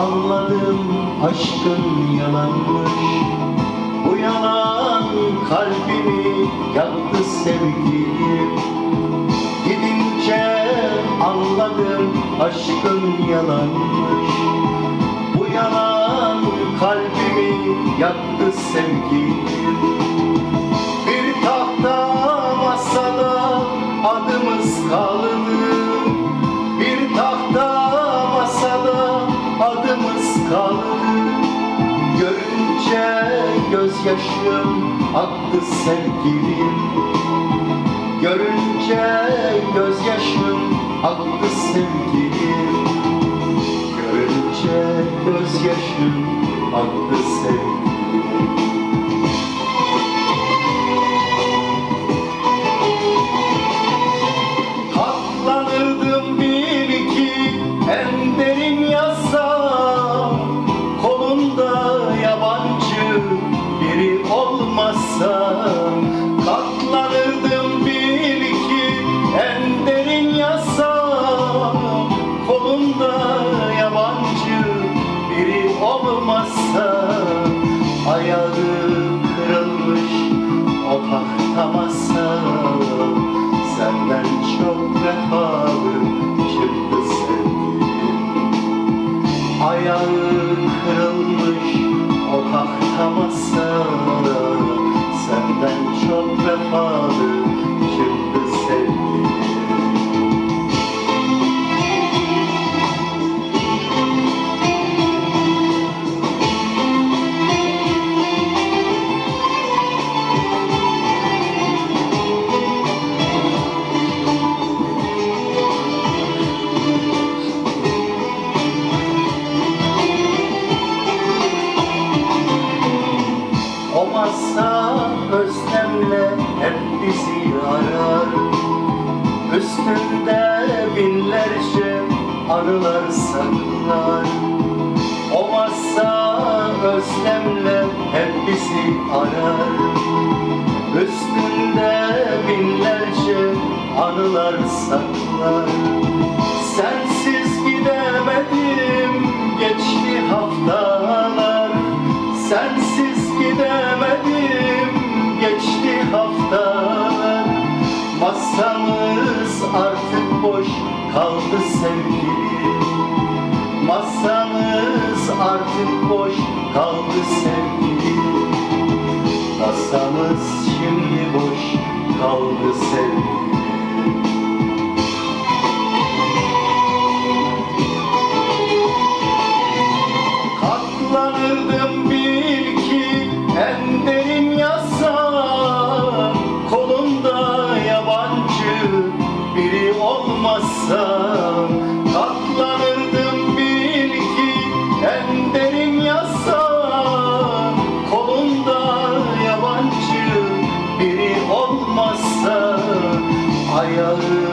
Anladım aşkın yalanmış. Bu yalan kalbimi yaktı sevgilim. Gidince anladım aşkın yalanmış. Bu yalan kalbimi yaktı sevgilim. Bir tahta masada adımız kaldı gözyaşım aktı sevgilim. Görünce gözyaşım aktı sevgilim. Görünce gözyaşım aktı sevgilim o tahta Üstünde binlerce anılar saklar O masa özlemle hep bizi arar. Üstünde binlerce anılar saklar artık boş kaldı sevgilim. Masamız artık boş kaldı sevgilim I alone?